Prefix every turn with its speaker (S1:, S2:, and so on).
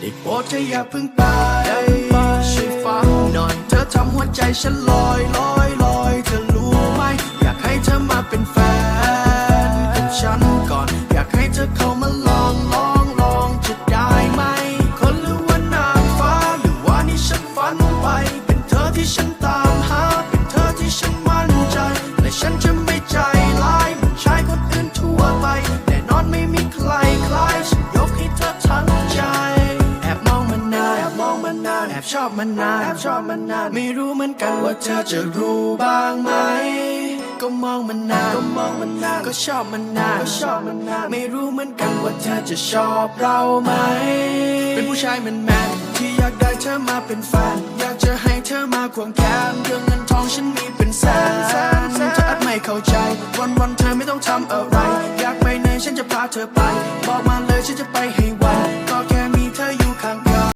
S1: ได้โปรดเธออย่าเพิ่งไปช่วยฟังหน่อยเธอทำหัวใจฉันลอยลอยลอยเธอรู้ไหม อยากให้เธอมาเป็นแฟนกับฉันก่อน อยากให้เธอเข้ามาลองลองลองจะได้ไหม คนหรือว่านางฟ้าหรือว่านี่ฉันฝันไป เป็นเธอที่ฉันตามานแอบชอบมันนานแอบชอบมันนานไม่รู้เหมือนกันว่าเธอจะรู้บ้างไหม ก็มองมันนานก็มองมันนานก็ชอบมันนานก็ชอบมันนานไม่รู้เหมือนกันว่าเธอจะชอบเราไหม เป็นผู้ชายแมนแมนๆที่อยากได้เธอมาเป็นแฟนอยากจะให้เธอมาควงแขนเรื่องเงินทองฉันมีเป็นแสนแสนเธออาจไม่เข้าใจ วันวันๆเธอไม่ต้องทำอะไร อยากไปไหนฉันจะพาเธอไป บอกมาเลยฉันจะไปให้ไว